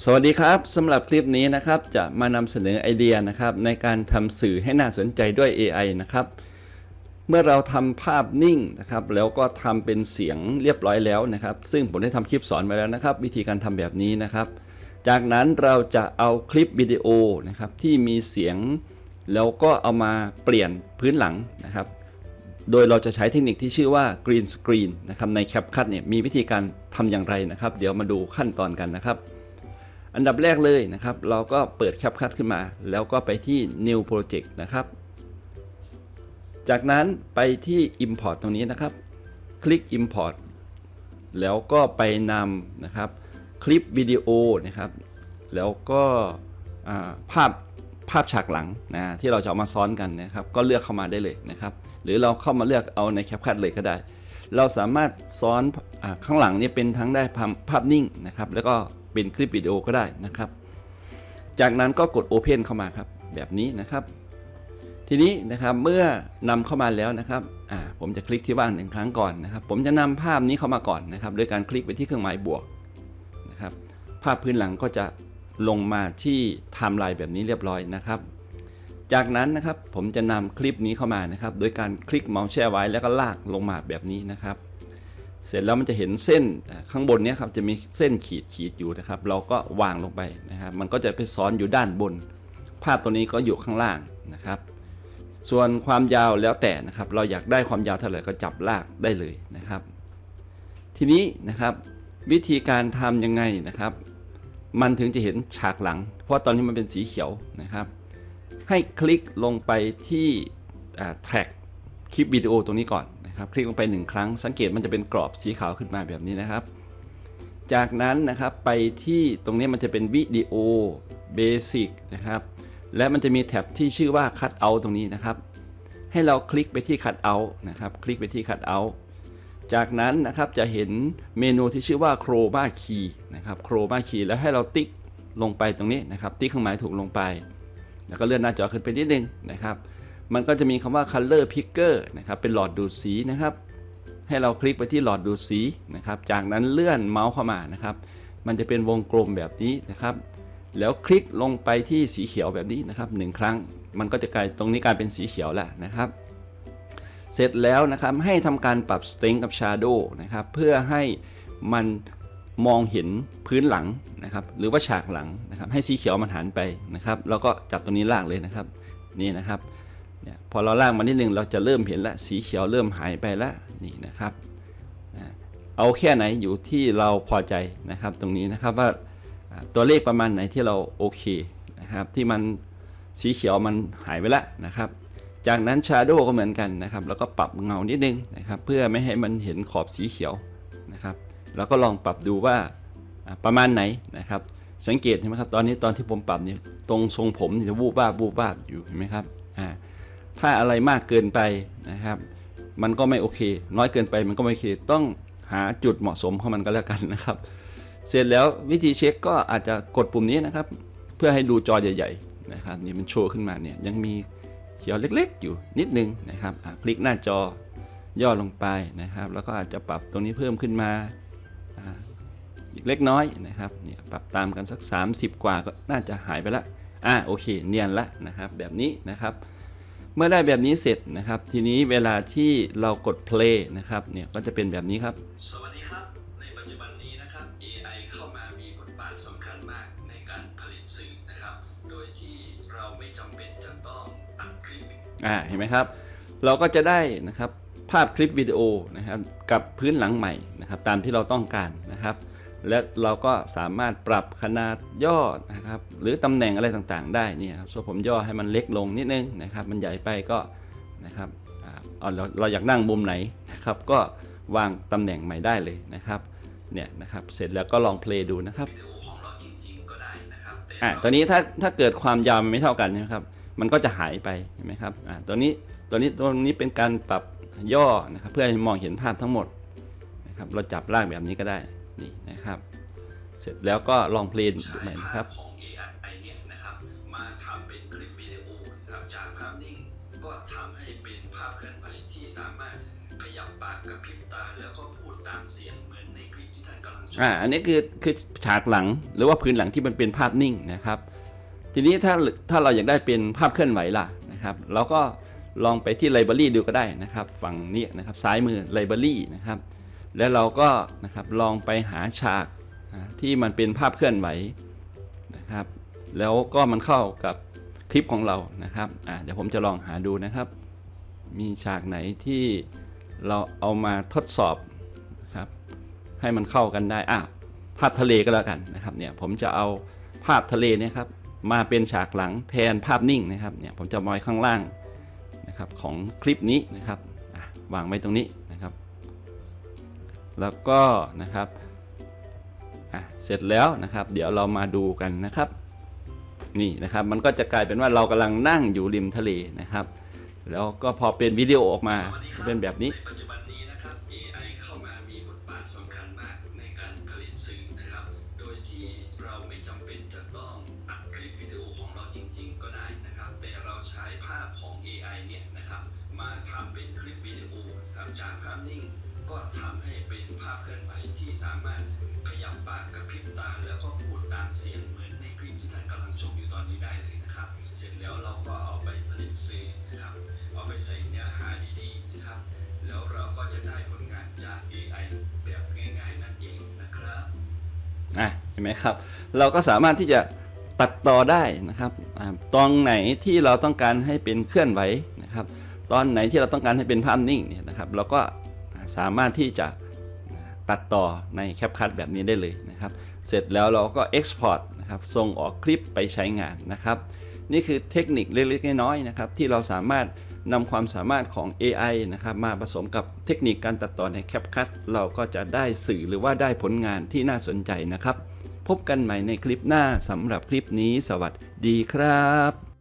สวัสดีครับสำหรับคลิปนี้นะครับจะมานำเสนอไอเดียนะครับในการทำสื่อให้น่าสนใจด้วย AI นะครับ เมื่อเราทำภาพนิ่งนะครับแล้วก็ทำเป็นเสียงเรียบร้อยแล้วนะครับ ซึ่งผมได้ทำคลิปสอนไว้แล้วนะครับ วิธีการทำแบบนี้นะครับ จากนั้นเราจะเอาคลิปวิดีโอนะครับที่มีเสียง แล้วก็เอามาเปลี่ยนพื้นหลังนะครับ โดยเราจะใช้เทคนิคที่ชื่อว่า Green Screen นะครับใน CapCut เนี่ยมีวิธีการทำอย่างไรนะครับ เดี๋ยวมาดูขั้นตอนกันนะครับ อันดับแรกเลยนะครับ เราก็เปิด CapCut ขึ้นมา แล้วก็ไปที่ New Project นะครับ จากนั้นไปที่ Import ตรงนี้นะครับ คลิก Import แล้วก็ไปนำนะครับคลิปวิดีโอนะครับ แล้วก็ภาพภาพฉากหลังนะที่เราจะเอามาซ้อนกันนะครับ ก็เลือกเข้ามาได้เลยนะครับ หรือเราเข้ามาเลือกเอาใน CapCut เลยก็ได้ เราสามารถซ้อนอข้างหลังนี่เป็นทั้งได้ภาพนิ่งนะครับ แล้วก็ เป็นคลิปวิดีโอก็ได้นะครับ จากนั้นก็กด Open เข้ามาครับ แบบนี้นะครับ ทีนี้นะครับเมื่อนำเข้ามาแล้วนะครับอ่าผมจะคลิกที่ว่างหนึ่งครั้งก่อนนะครับ ผมจะนำภาพนี้เข้ามาก่อนนะครับโดยการคลิกไปที่เครื่องหมายบวกนะครับ ภาพพื้นหลังก็จะลงมาที่ไทม์ไลน์แบบนี้เรียบร้อยนะครับ จากนั้นนะครับผมจะนำคลิปนี้เข้ามานะครับ โดยการคลิกเมาส์แช่ไว้แล้วก็ลากลงมาแบบนี้นะครับ เสร็จแล้วมันจะเห็นเส้นข้างบนนี้ครับจะมีเส้นขีดขีดอยู่นะครับ เราก็วางลงไปนะครับมันก็จะไปซ้อนอยู่ด้านบน ภาพตัวนี้ก็อยู่ข้างล่างนะครับ ส่วนความยาวแล้วแต่นะครับ เราอยากได้ความยาวเท่าไหร่ก็จับลากได้เลยนะครับ ทีนี้นะครับวิธีการทำยังไงนะครับ มันถึงจะเห็นฉากหลัง เพราะตอนนี้มันเป็นสีเขียวนะครับ ให้คลิกลงไปที่แท็กคลิปวิดีโอตรงนี้ก่อน นะครับคลิกลงไปหนึ่งครั้ง สังเกตมันจะเป็นกรอบสีขาวขึ้นมาแบบนี้นะครับ จากนั้นนะครับไปที่ตรงนี้มันจะเป็นวิดีโอเบสิกนะครับและมันจะมีแท็บที่ชื่อว่า Cut Out ตรงนี้นะครับ ให้เราคลิกไปที่ Cut Out นะครับ คลิกไปที่ Cut Out จากนั้นนะครับจะเห็นเมนูที่ชื่อว่า Chroma Key นะครับ Chroma Key แล้วให้เราติ๊กลงไปตรงนี้นะครับ ติ๊กเครื่องหมายถูกลงไป แล้วก็เลื่อนหน้าจอขึ้นไปนิดนึงนะครับ มันก็จะมีคำว่า Color Picker นะครับ เป็นหลอดดูดสีนะครับ ให้เราคลิกไปที่หลอดดูดสีนะครับ จากนั้นเลื่อนเมาส์เข้ามานะครับ มันจะเป็นวงกลมแบบนี้นะครับ แล้วคลิกลงไปที่สีเขียวแบบนี้นะครับหนึ่งครั้ง มันก็จะกลายตรงนี้กลายเป็นสีเขียวแล้วนะครับ เสร็จแล้วนะครับให้ทำการปรับ strength กับ shadow นะครับ เพื่อให้มันมองเห็นพื้นหลังนะครับหรือว่าฉากหลังนะครับให้สีเขียวมันหันไปนะครับ แล้วก็จับตรงนี้ลากเลยนะครับนี่นะครับ เนี่ยพอเราลากมานิดนึงเราจะเริ่มเห็นละสีเขียวเริ่มหายไปละนี่นะครับเอาแค่ไหนอยู่ที่เราพอใจนะครับตรงนี้นะครับว่าตัวเลขประมาณไหนที่เราโอเคนะครับที่มันสีเขียวมันหายไปละนะครับ จากนั้น Shadow ก็เหมือนกันนะครับแล้วก็ปรับเงานิดนึงนะครับเพื่อไม่ให้มันเห็นขอบสีเขียวนะครับแล้วก็ลองปรับดูว่าประมาณไหนนะครับ สังเกตเห็นไหมครับตอนนี้ตอนที่ผมปรับเนี่ยตรงทรงผมเนี่ยจะวูบวาบวูบวาบอยู่เห็นไหมครับอ่า ถ้าอะไรมากเกินไปนะครับ มันก็ไม่โอเค น้อยเกินไปมันก็ไม่โอเค ต้องหาจุดเหมาะสมของมันก็แล้วกันนะครับ เสร็จแล้ววิธีเช็คก็อาจจะกดปุ่มนี้นะครับ เพื่อให้ดูจอใหญ่ ๆ นะครับ นี่มันโชว์ขึ้นมาเนี่ยยังมีเขียวเล็ก ๆ อยู่นิดนึงนะครับคลิกหน้าจอย่อลงไปนะครับ แล้วก็อาจจะปรับตรงนี้เพิ่มขึ้นมาอีกเล็กน้อยนะครับเนี่ยปรับตามกันสัก 30 กว่าก็น่าจะหายไปละอะโอเค เนียนละนะครับ แบบนี้นะครับ เมื่อได้แบบนี้เสร็จนะครับ ทีนี้เวลาที่เรากด play นะครับเนี่ยก็จะเป็นแบบนี้ครับ สวัสดีครับในปัจจุบันนี้นะครับ AI เข้ามามีบทบาทสำคัญมากในการผลิตสื่อนะครับ โดยที่เราไม่จำเป็นจะต้องอัดคลิปอ่าเห็นไหมครับ เราก็จะได้นะครับภาพคลิปวิดีโอนะครับกับพื้นหลังใหม่นะครับ ตามที่เราต้องการนะครับ และเราก็สามารถปรับขนาดย่อนะครับ หรือตำแหน่งอะไรต่างๆ ได้เนี่ยครับส่วนผมย่อให้มันเล็กลงนิดนึงนะครับ มันใหญ่ไปก็นะครับอ่าเอาเราเราอยากนั่งมุมไหนนะครับ ก็วางตำแหน่งใหม่ได้เลยนะครับเนี่ยนะครับเสร็จแล้วก็ลองเพลย์ดูนะครับวิดีโอของเราจริงๆก็ได้นะครับแต่อ่าตัวนี้ถ้าถ้าเกิดความยาวมันไม่เท่ากันใช่ไหมครับมันก็จะหายไปเห็นไหมครับอ่าตัวนี้ตัวนี้ตัวนี้เป็นการปรับย่อนะครับ เพื่อให้มองเห็นภาพทั้งหมดนะครับ เราจับลากแบบนี้ก็ได้ นี่นะครับ เสร็จแล้วก็ลองเพลงใช้ใหม่นะคภารัพบของ AI เนี่ยนะครับมาทำเป็นคลิปวิดีโอนะครับจากภาพนิ่งก็ทำให้เป็นภาพเคลื่อนไหวที่สามารถขยับปากกระพริบตาแล้วก็พูดตามเสียงเหมือนในคลิปที่ท่านกำลังชอ่าอันนี้คือคือฉากหลังหรือว่าพื้นหลังที่มันเป็นภาพนิ่งนะครับ ทีนี้ถ้าถ้าเราอยากได้เป็นภาพเคลื่อนไหวล่ะนะครับเราก็ลองไปที่ไลบรารีดูก็ได้นะครับ ฝั่งนี้นะครับซ้ายมือไลบรารีนะครับ แล้วเราก็นะครับลองไปหาฉากที่มันเป็นภาพเคลื่อนไหวนะครับ แล้วก็มันเข้ากับคลิปของเรานะครับเดี๋ยวผมจะลองหาดูนะครับ มีฉากไหนที่เราเอามาทดสอบนะครับ ให้มันเข้ากันได้อะภาพทะเลก็แล้วกันนะครับเนี่ยผมจะเอาภาพทะเลเนี่ยครับมาเป็นฉากหลังแทนภาพนิ่งนะครับเนี่ยผมจะมาไว้ข้างล่างนะครับของคลิปนี้นะครับวางไว้ตรงนี้ แล้วก็นะครับเสร็จแล้วนะครับ เดี๋ยวเรามาดูกันนะครับ นี่นะครับมันก็จะกลายเป็นว่าเรากำลังนั่งอยู่ริมทะเลนะครับ แล้วก็พอเป็นวิดีโอออกมาสวัสดีคจะเป็นแบบนี้ปัจจุบันนี้นะครับ AI เข้ามามีบทบาทสำคัญมากในการผลิตสื่อนะครับ โดยที่เราไม่จำเป็นจะต้องอัดคลิปวิดีโอของเราจริง ๆ ก็ได้นะครับ แต่เราใช้ภาพของ AI เนี่ยนะครับ มาทำเป็นคลิปวิดีโอครับจากภาพนิ่งก็ทำให้เป็นภาพเคลื่อนไหวที่สามารถขยับปากกระพริบตาแล้วก็พูดตามเสียงเหมือนในคลิปที่ท่านกำลังชมอยู่ตอนนี้ได้เลยนะครับ เสร็จแล้วเราก็เอาไปผลิตสื่อนะครับเอาไปใส่เนื้อหาดีๆนะครับ แล้วเราก็จะได้ผลงานจาก AI แบบง่ายๆนั่นเองนะครับอะเห็นไหมครับ เราก็สามารถที่จะตัดต่อได้นะครับตอนไหนที่เราต้องการให้เป็นเคลื่อนไหวนะครับ ตอนไหนที่เราต้องการให้เป็นภาพนิ่งเนี่ยนะครับ เราก็สามารถที่จะ ตัดต่อในแคปคั t แบบนี้ได้เลยนะครับ เสร็จแล้วเราก็ Export นะครับ ส่งออกคลิปไปใช้งานนะครับ นี่คือเทคนิคเล็กๆน้อยๆนะครับ ที่เราสามารถนำความสามารถของ AI นะครับ มาผสมกับเทคนิคการตัดต่อใน CapCut เราก็จะได้สื่อหรือว่าได้ผลงานที่น่าสนใจนะครับ พบกันใหม่ในคลิปหน้าสำหรับคลิปนี้ สวัสดีครับ